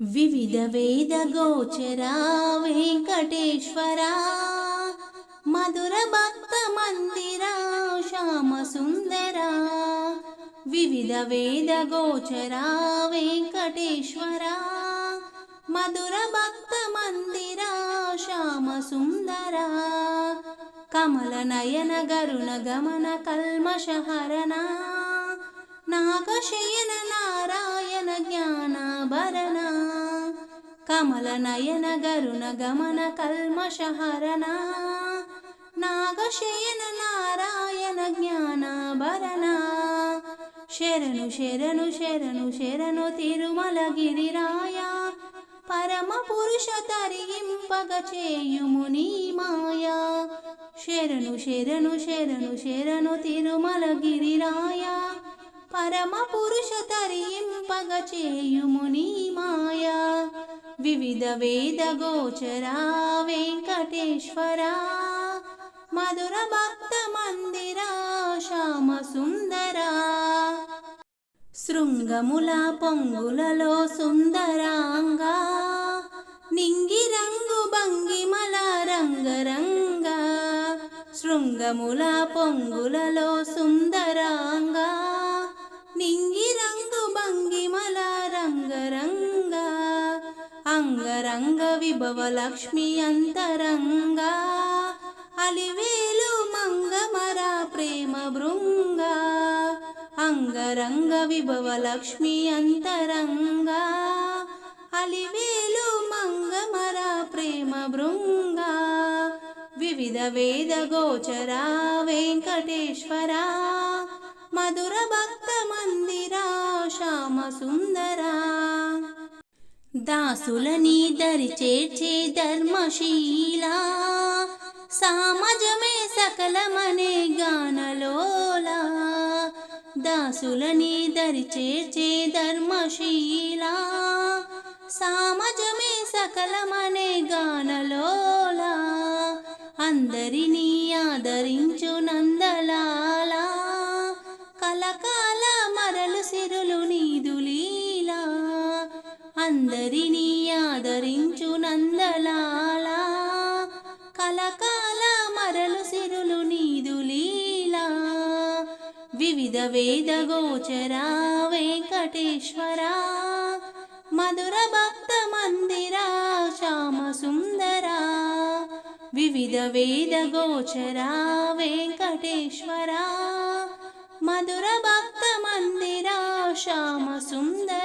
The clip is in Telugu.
వివిధ వేద గోచరా వెంకటేశ్వరా మధుర భక్త మందిరా శ్యామ సుందరా. వివిధ వేద గోచరా వెంకటేశ్వరా మధుర భక్త మందిరా శ్యామ సుందరా. కమల నయన గరుణ గమన కల్మషహరణ నాగశయన నారాయణ కమలనయన గరుణ గమన కల్మషహరణ నాగశయన నారాయణ జ్ఞానాభరణ శరణు శరణు శరణు శరణు తిరుమల గిరిరాయ పరమ పురుష తరింపగ చేయుము నీ మాయా శరణు శరణు శరణు శరణు తిరుమల గిరిరాయ పరమ పురుష తరింపగ చేయుము నీ మాయా వివిధ వేద గోచరా వెంకటేశ్వరా మధుర భక్త మందిరా శ్యామ సుందరా శృంగముల పొంగులలో సుందరాంగా నింగి రంగు భంగిమల రంగరంగ శృంగముల పొంగులలో సుందరాంగా అంగరంగ విభవ లక్ష్మి అంతరంగా అలివేలు మంగమరా ప్రేమ బృంగా అంగరంగ విభవ లక్ష్మి అంతరంగా అలివేలు మంగమరా ప్రేమ బృంగా వివిధ వేద గోచరా వెంకటేశ్వరా మధుర భక్త మందిరా శ్యామ సుందరా. దాసులని దరి చేర్చే ధర్మశీలా. సామజమే సకలమనే గానలోలా. దాసులని దరి చేర్చే ధర్మశీలా. సామజమే సకలమనే గానలోలా. అందరినీ ఆదరించు నందలాలా. కలకా అందరినీ ఆదరించు నందలాలా. కలకాల మరలు సిరులు నీదు లీలా. వివిధ వేద గోచరా వెంకటేశ్వరా. మధుర భక్త మందిరా శ్యామ సుందరా. వివిధ వేద గోచరా వెంకటేశ్వరా. మధుర భక్త మందిరా శ్యామ సుందర.